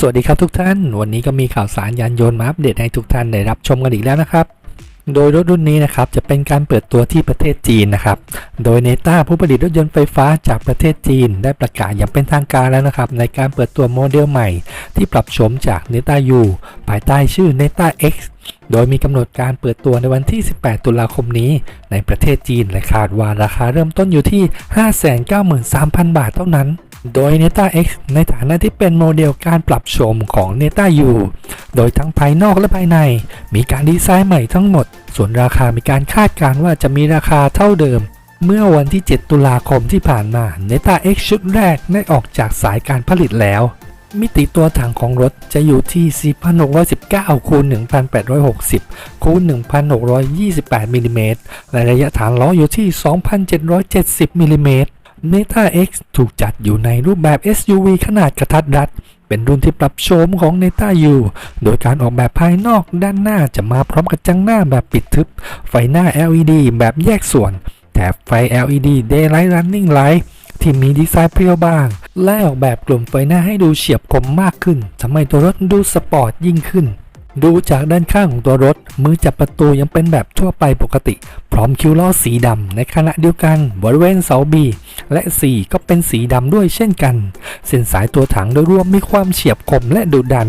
สวัสดีครับทุกท่าน วันนี้ก็มีข่าวสารยานยนต์มาอัปเดตให้ทุกท่านได้รับชมกันอีกแล้วนะครับ โดยรถรุ่นนี้นะครับจะเป็นการเปิดตัวที่ประเทศจีนนะครับ โดยเนต้าผู้ผลิตรถยนต์ไฟฟ้าจากประเทศจีน ได้ประกาศอย่างเป็นทางการแล้วนะครับ ในการเปิดตัวโมเดลใหม่ ที่ปรับโฉมจากเนต้า U ภายใต้ชื่อเนต้า X โดยมีกำหนดการเปิดตัวในวันที่ 18 ตุลาคมนี้ ในประเทศจีนและคาดว่าราคาเริ่มต้นอยู่ที่ 593,000 บาทเท่านั้น โดย Neta X ในฐานะที่เป็นโมเดลการปรับโฉมของ Neta U โดยทั้งภายนอกและภายใน มีการดีไซน์ใหม่ทั้งหมด ส่วนราคามีการคาดการณ์ว่าจะมีราคาเท่าเดิม เมื่อวันที่ 7 ตุลาคมที่ผ่านมา Neta X ชุดแรกได้ออกจากสายการผลิตแล้ว มิติตัวถังของรถจะอยู่ที่ 4,619 คูณ 1,860 คูณ 1,628 มิลลิเมตร และระยะฐานล้ออยู่ที่ 2,770 มิลลิเมตร Neta X ถูกจัดอยู่ในรูปแบบ SUV ขนาดกระทัดรัด เป็นรุ่นที่ปรับโฉมของ Neta U โดยการออกแบบภายนอกด้านหน้าจะมาพร้อมกับจังหน้าแบบปิดทึบ ไฟหน้า LED แบบแยกส่วน แถบไฟ LED Daylight Running Light ที่มีดีไซน์เพรียวบาง และออกแบบกลุ่มไฟหน้าให้ดูเฉียบคมมากขึ้นทำให้ตัวรถดูสปอร์ตยิ่งขึ้น ดูจากด้านข้างของตัวรถ มือจับประตูยังเป็นแบบทั่วไปปกติ พร้อมคิ้วล้อสีดำในขณะเดียวกันบริเวณเสาบีและ C ก็เป็นสีดำด้วยเช่นกัน เส้นสายตัวถังโดยรวมมีความเฉียบคมและดุดัน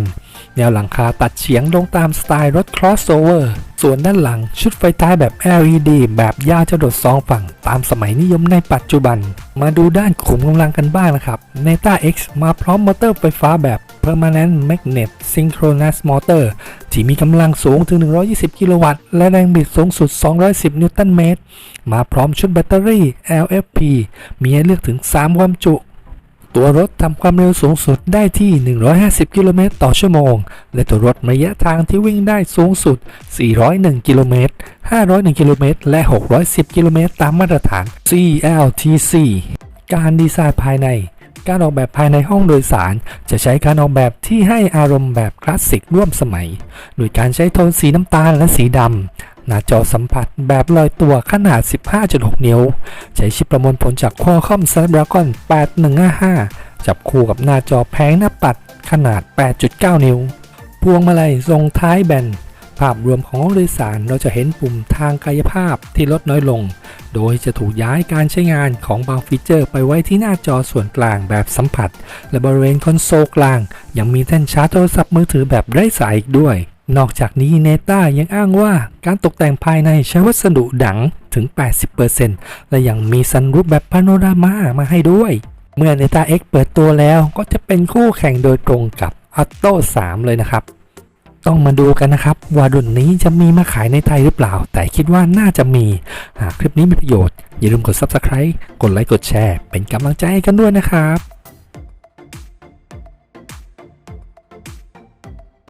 แนวหลังคาตัดเฉียงลงตามสไตล์รถ crossover ส่วนด้านหลังชุดไฟท้ายแบบ LED แบบยาวจรดสองฝั่ง ตามสมัยนิยมในปัจจุบัน มาดูด้านขุมกำลังกันบ้างนะครับ Neta X มาพร้อมมอเตอร์ไฟฟ้าแบบ Permanent Magnet Synchronous Motor ที่มีกำลังสูงถึง 120 กิโลวัตต์ และแรงบิดสูงสุด 210 นิวตันเมตร มาพร้อมชุดแบตเตอรี่ LFP มีให้เลือกถึง 3 ความจุ ตัวรถทำความเร็วสูงสุดได้ที่ 150 กิโลเมตรต่อชั่วโมง และตัวรถระยะทางที่วิ่งได้สูงสุด 401 กิโลเมตร 501 กิโลเมตร และ 610 กิโลเมตรตามมาตรฐาน CLTC การดีไซน์ภายใน การออกแบบภายในห้องโดยสาร จะใช้การออกแบบที่ให้อารมณ์แบบคลาสสิกร่วมสมัย โดยการใช้โทนสีน้ำตาลและสีดำ หน้าจอสัมผัสแบบลอยตัวขนาด 15.6 นิ้ว ใช้ชิปประมวลผลจาก Qualcomm Snapdragon 8155 จับคู่กับหน้าจอแผงหน้าปัดขนาด 8.9 นิ้ว พวงมาลัยทรงท้ายแบน ภาพรวมของห้องโดยสารเราจะเห็นปุ่มทางกายภาพที่ลดน้อยลง โดยจะถูกย้ายการใช้งานของบางฟีเจอร์ไปไว้ที่หน้าจอส่วนกลางแบบสัมผัส และบริเวณคอนโซลกลาง ยังมีแท่นชาร์จโทรศัพท์มือถือแบบไร้สายอีกด้วย นอกจากนี้เนต้ายังอ้างว่าการตกแต่งภายในใช้วัสดุดังถึง 80%และยังมีซันรูปแบบพาโนรามามาให้ด้วย เมื่อ Neta X เปิดตัวแล้วก็จะเป็นคู่แข่งโดยตรงกับ Atto 3 เลยนะครับ ต้องมาดูกันนะครับ ว่ารุ่นนี้จะมีมาขายในไทยหรือเปล่า แต่คิดว่าน่าจะมี หากคลิปนี้มีประโยชน์ อย่าลืมกด Subscribe กดไลค์กดแชร์ เป็นกำลังใจให้กันด้วยนะครับ